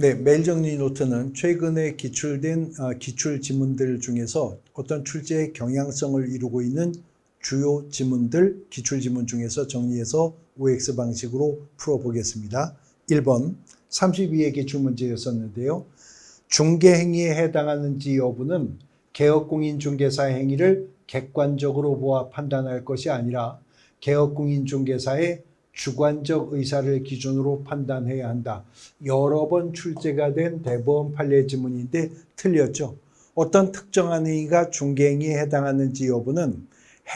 네, 메일 정리 노트는 최근에 기출된 어, 기출 지문들 중에서 어떤 출제의 경향성을 이루고 있는 주요 지문들, 기출 지문 중에서 정리해서 OX 방식으로 풀어보겠습니다. 1번 32의 기출 문제였었는데요. 중개 행위에 해당하는지 여부는 개업공인 중개사 행위를 객관적으로 보아 판단할 것이 아니라 개업공인 중개사의 주관적 의사를 기준으로 판단해야 한다. 여러 번 출제가 된 대법원 판례 지문인데 틀렸죠. 어떤 특정한 행위가 중개행위에 해당하는지 여부는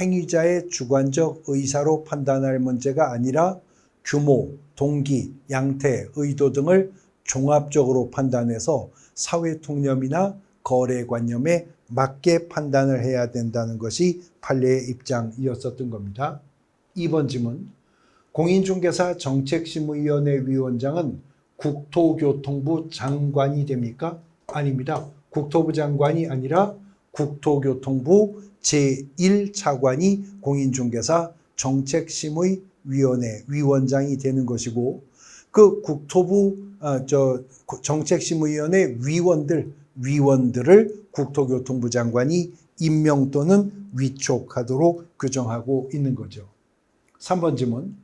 행위자의 주관적 의사로 판단할 문제가 아니라 규모, 동기, 양태, 의도 등을 종합적으로 판단해서 사회 통념이나 거래 관념에 맞게 판단을 해야 된다는 것이 판례의 입장이었었던 겁니다. 2번 지문. 공인중개사 정책심의위원회 위원장은 국토교통부 장관이 됩니까? 아닙니다. 국토부 장관이 아니라 국토교통부 제1차관이 공인중개사 정책심의위원회 위원장이 되는 것이고 그 국토부 어, 저 정책심의위원회 위원들 위원들을 국토교통부 장관이 임명 또는 위촉하도록 규정하고 있는 거죠. 3번 질문.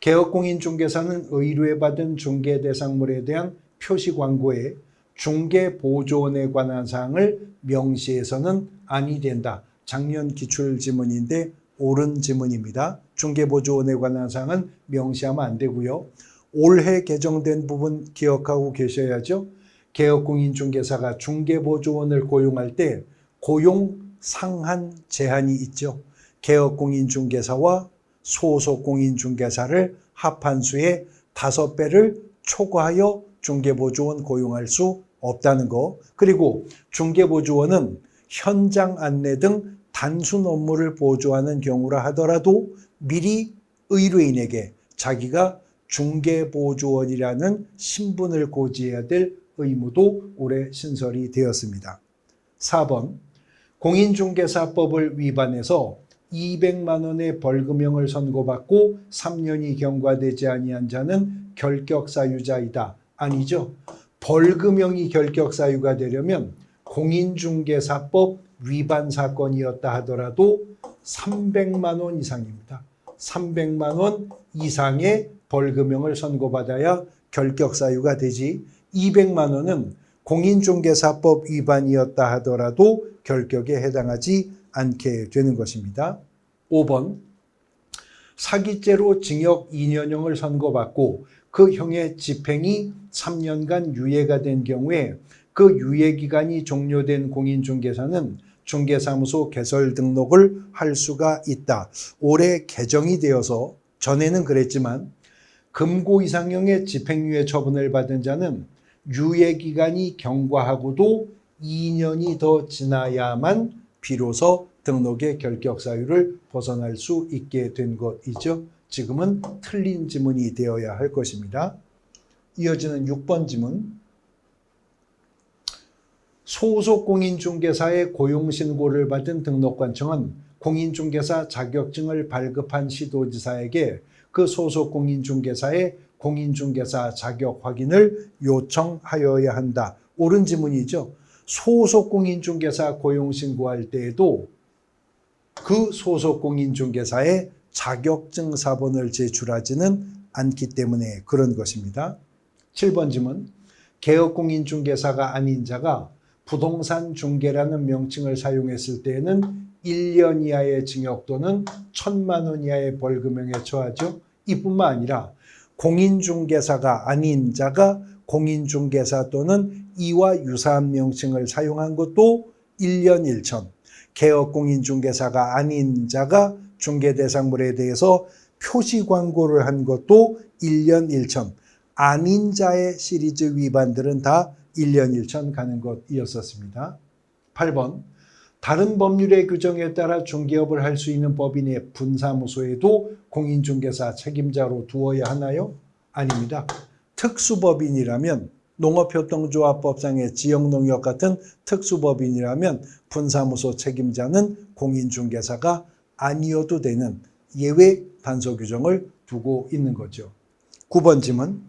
개업공인중개사는 의뢰받은 중개 대상물에 대한 표시 광고에 중개 보조원에 관한 사항을 명시해서는 아니 된다. 작년 기출 지문인데 옳은 지문입니다. 중개 보조원에 관한 사항은 명시하면 안 되고요. 올해 개정된 부분 기억하고 계셔야죠. 개업공인중개사가 중개보조원을 고용할 때 고용 상한 제한이 있죠. 개업공인중개사와 소속공인중개사를 합한 수의 다섯 배를 초과하여 중개보조원 고용할 수 없다는 거. 그리고 중개보조원은 현장 안내 등 단순 업무를 보조하는 경우라 하더라도 미리 의뢰인에게 자기가 중개보조원이라는 신분을 고지해야 될 의무도 올해 신설이 되었습니다. 4번 공인중개사법을 위반해서 200만 원의 벌금형을 선고받고 3년이 경과되지 아니한 자는 결격사유자이다. 아니죠. 벌금형이 결격사유가 되려면 공인중개사법 위반 사건이었다 하더라도 300만 원 이상입니다. 300만 원 이상의 벌금형을 선고받아야 결격사유가 되지 200만 원은 공인중개사법 위반이었다 하더라도 결격에 해당하지 않게 되는 것입니다. 5번 사기죄로 징역 2년형을 선고받고 그 형의 집행이 3년간 유예가 된 경우에 그 유예 기간이 종료된 공인중개사는 중개사무소 개설 등록을 할 수가 있다. 올해 개정이 되어서 전에는 그랬지만 금고 이상형의 집행유예 처분을 받은 자는 유예 기간이 경과하고도 2년이 더 지나야만 비로소 등록의 결격 사유를 벗어날 수 있게 된 것이죠. 지금은 틀린 지문이 되어야 할 것입니다. 이어지는 6번 지문. 소속 공인중개사의 고용신고를 받은 등록관청은 공인중개사 자격증을 발급한 시도지사에게 그 소속 공인중개사의 공인중개사 자격 확인을 요청하여야 한다. 옳은 지문이죠. 소속 공인중개사 고용 신고할 때에도 그 소속 공인중개사의 자격증 사본을 제출하지는 않기 때문에 그런 것입니다. 7번 질문. 개업공인중개사가 아닌 자가 부동산 중개라는 명칭을 사용했을 때에는 1년 이하의 징역 또는 1천만 원 이하의 벌금형에 처하죠. 이뿐만 아니라 공인중개사가 아닌 자가 공인중개사 또는 이와 유사한 명칭을 사용한 것도 1년 1천, 개업공인중개사가 아닌 자가 중개대상물에 대해서 표시 광고를 한 것도 1년 1천, 아닌 자의 시리즈 위반들은 다 1년 1천 가는 것이었었습니다. 8번 다른 법률의 규정에 따라 중개업을 할 수 있는 법인의 분사무소에도 공인중개사 책임자로 두어야 하나요? 아닙니다. 특수법인이라면 농업협동조합법상의 지역농협 같은 특수법인이라면 분사무소 책임자는 공인중개사가 아니어도 되는 예외 단서 규정을 두고 있는 거죠. 9번 질문.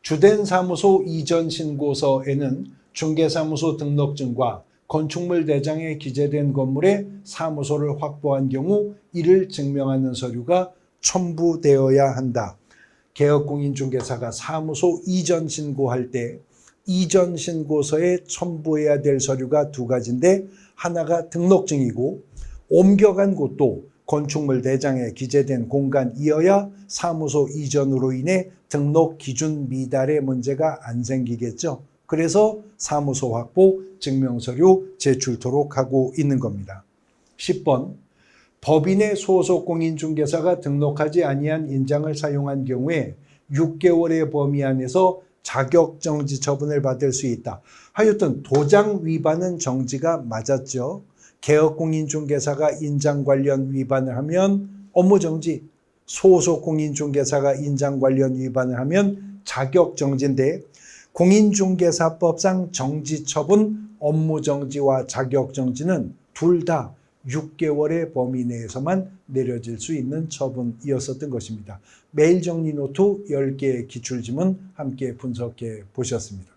주된 사무소 이전 신고서에는 중개사무소 등록증과 건축물 대장에 기재된 건물에 사무소를 확보한 경우 이를 증명하는 서류가 첨부되어야 한다. 개업공인중개사가 사무소 이전 신고할 때 이전 신고서에 첨부해야 될 서류가 두 가지인데 하나가 등록증이고 옮겨간 곳도 건축물 대장에 기재된 공간이어야 사무소 이전으로 인해 등록 기준 미달의 문제가 안 생기겠죠. 그래서 사무소 확보 증명서류 제출토록 하고 있는 겁니다. 10번 법인의 소속 공인중개사가 등록하지 아니한 인장을 사용한 경우에 6개월의 범위 안에서 자격 정지 처분을 받을 수 있다. 하여튼 도장 위반은 정지가 맞았죠. 개업 공인중개사가 인장 관련 위반을 하면 업무 정지, 소속 공인중개사가 인장 관련 위반을 하면 자격 정지인데 공인중개사법상 정지 처분, 업무 정지와 자격 정지는 둘 다 6개월의 범위 내에서만 내려질 수 있는 처분이었었던 것입니다. 메일 정리 노트 10개의 기출지문 함께 분석해 보셨습니다.